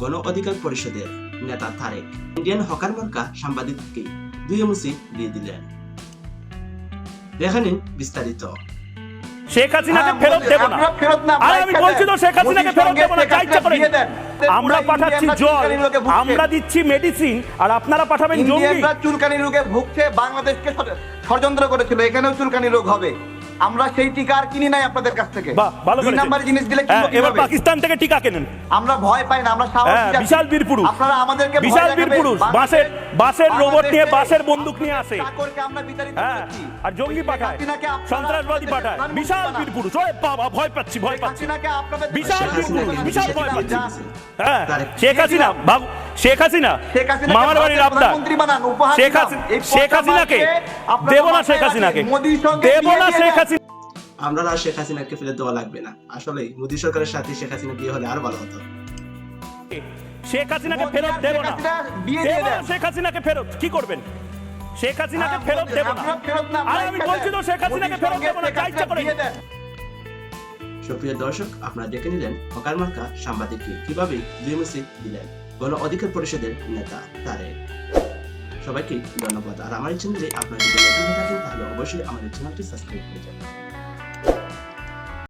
গণ অধিকার পরিষদের নেতা তারেক। ইন্ডিয়ান হকার মার্কা সাংবাদিককে দুই এমসি দিয়ে দিলেন। দেখে নিন বিস্তারিত। শেখ হাসিনাকে হ্যাঁ, ফেরত দেব না। আপনারা ফেরত না, আরে আমি বলছি তো শেখ হাসিনাকে ফেরত দেব না শেখ যা ইচ্ছা করে আমরা পাঠাচ্ছি জল। আমরা দিচ্ছি মেডিসিন আর আপনারা পাঠাবেন জঙ্গি। চুলকানি রোগে ভুগছে বাংলাদেশকে ষড়যন্ত্র করেছিল এখানেও চুলকানি রোগ হবে। আমরা সেই টিকা আর কিনি নাই আপনাদের কাছ থেকে। ভালো দুই। জিনিস দিলে হ্যাঁ, এবার পাকিস্তান থেকে টিকা কেনেন। আমরা ভয় পাই না আমরা সাহস হ্যাঁ, বিশাল বীর পুরুষ। আপনারা আমাদেরকে বিশাল বীর পুরুষ বাসের বাসের রোবট নিয়ে বাসের বন্দুক নিয়ে আসে। চাকরকে আমরা বিতাড়িত হ্যাঁ করেছি। আর জঙ্গি পাঠায় সন্ত্রাসবাদী পাঠায়। বিশাল। বীর পুরুষ ওই বাবা ভয় পাচ্ছি ভয় পাচ্ছি। বিশাল শেখ বীর পুরুষ বিশাল ভয় পাচ্ছি। হ্যাঁ শেখ হাসিনা বাবু শেখ হাসিনা মামার বাড়ির আবদার। প্রধানমন্ত্রী বানান, উপহার শেখ হাসিনা শেখ হাসিনাকে দেব না শেখ হাসিনাকে। দেব না শেখ হাসিনা আমরা আর শেখ হাসিনাকে ফেলে দেওয়া লাগবে না। আসলে মোদী সরকারের সাথে শেখ হাসিনা বিয়ে হলে আরও ভালো হতো। শেখ হাসিনাকে ফেরত দেব শেখ না হাসিনা বিয়ে দিয়ে দেব না শেখ হাসিনাকে ফেরত। কি করবেন? শেখ হাসিনাকে ফেরত দেব না। আরে আমি। বলছি তো শেখ হাসিনাকে ফেরত দেব না যা ইচ্ছা করে। সুপ্রিয় দর্শক, আপনারা দেখে নিলেন হকার মার্কা সাংবাদিককে কীভাবে বিএমসি দিলেন। গণ অধিকার পরিষদের নেতা তারে সবাইকে ধন্যবাদ। আর আমার চ্যানেলে আপনারা যদি নতুন থাকেন, তাহলে অবশ্যই আমাদের চ্যানেলটি সাবস্ক্রাইব করে যাবেন।